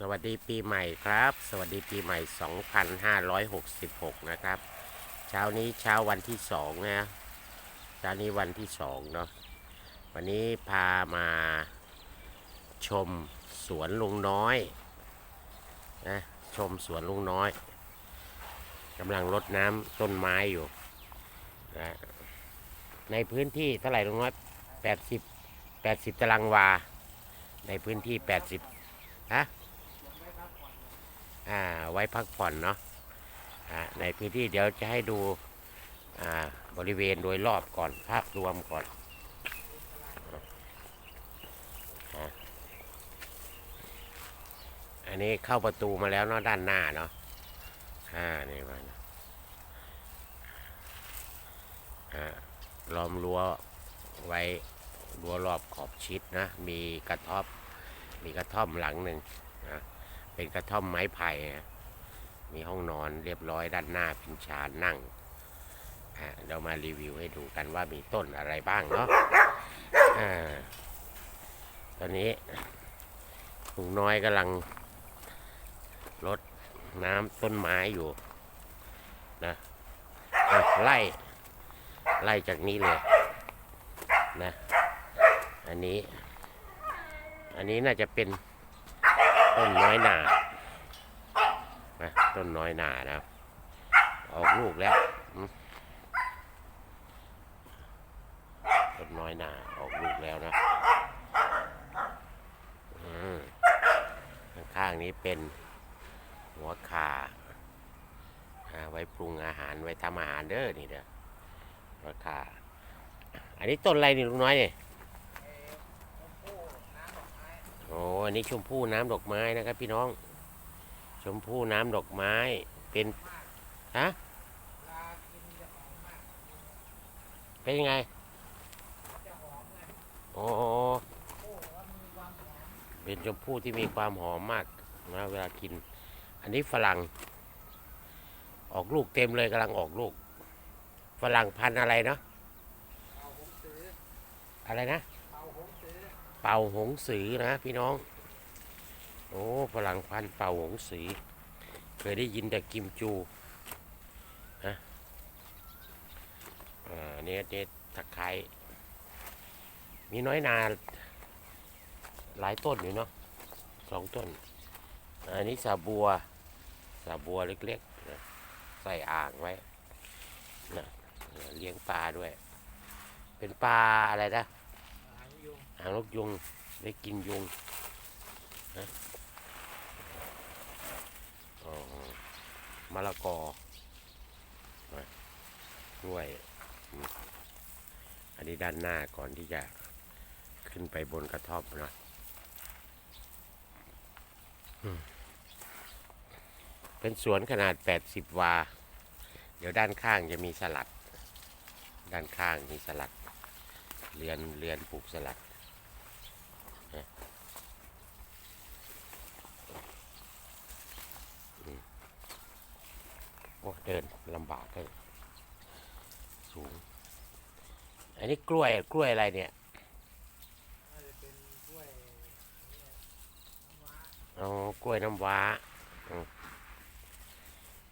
สวัสดีปีใหม่ครับ สวัสดีปีใหม่ 2566 นะครับ เช้านี้เช้าวันที่สองนะเช้านี้วันที่สองเนาะวันนี้พามาชมสวนลุงน้อยนะชมสวนลุงน้อยกำลังรดน้ำต้นไม้อยู่นะในพื้นที่เท่าไหร่ลุงน้อย 80 80 ตารางวา ในพื้นที่ 80ฮะ ไว้พักผ่อนเนาะในพื้นที่เดี๋ยวจะให้ดูบริเวณโดยรอบก่อนภาพรวมก่อนอันนี้เข้าประตูมาแล้วเนาะด้านหน้าเนาะอ่านี่มันอ่าล้อมรั้วไว้รั้วรอบขอบชิดนะ มีกระท่อม มีกระท่อมหลังหนึ่งนะ เป็นกระท่อมไม้ไผ่อะมีห้องนอนเรียบร้อยด้านหน้าพิงชานนั่งเรามารีวิวให้ดูกันว่ามีต้นอะไรบ้างเนาะอ่าตอนนี้ลุงน้อยกำลังรดน้ำต้นไม้อยู่นะะไล่ไล่จากนี้เลยนะ อันนี้ อันนี้น่าจะเป็น ต้นน้อยหนานะต้นน้อยหนานะครับ ออกลูกแล้วต้นน้อยหนาออกลูกแล้วนะอืมข้างนี้เป็นหัวขาอ่าไว้ปรุงอาหารไว้ทำอาหารเด้อนี่เด้อหัวขาอันนี้ต้นอะไรนี่ลุงน้อยเนี่ย โอันนี้ชมพู่น้ำดอกไม้นะครับพี่น้อง ชมพู่น้ำดอกไม้เป็นฮะเป็นยังไงโอ้เป็นชมพู่ที่มีความหอมมากนะเวลากิน อันนี้ฝรั่ง ออกลูกเต็มเลยกำลังออกลูก ฝรั่งพันธุ์อะไรเนาะอะไรนะ เป่าหงสือนะพี่น้อง ฝรั่งพันเป่าหงสือเคยได้ยินแต่กิมจูฮะเนี่ยเนี่ยตะไคร้มีน้อยนาหลายต้นอยู่เนาะสองต้น อันนี้สาบัว สาบัวเล็กๆนะใส่อ่างไว้นะเลี้ยงปลาด้วย เป็นปลาอะไรนะหางนกยุงได้กินยุงนะอ๋อ มะละกอกล้วย อันนี้ด้านหน้าก่อนที่จะขึ้นไปบนกระท่อมนะเป็นสวนขนาด 80 วา เดี๋ยวด้านข้างจะมีสลัด ด้านข้างมีสลัด เรือนเรือนปลูกสลัดโอ้เดินลำบากเลยสูง อันนี้กล้วยกล้วยอะไรเนี่ยน่าจะเป็นกล้วยเนี่ยน้ำว้าอ๋อกล้วยน้ำว้าอืม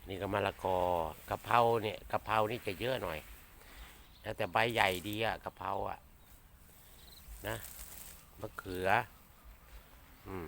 นี่ก็มะละกอกะเพราเนี่ยกะเพรานี่จะเยอะหน่อยแล้วแต่ใบใหญ่ดีอะกะเพราอะนะมะเขือ อืม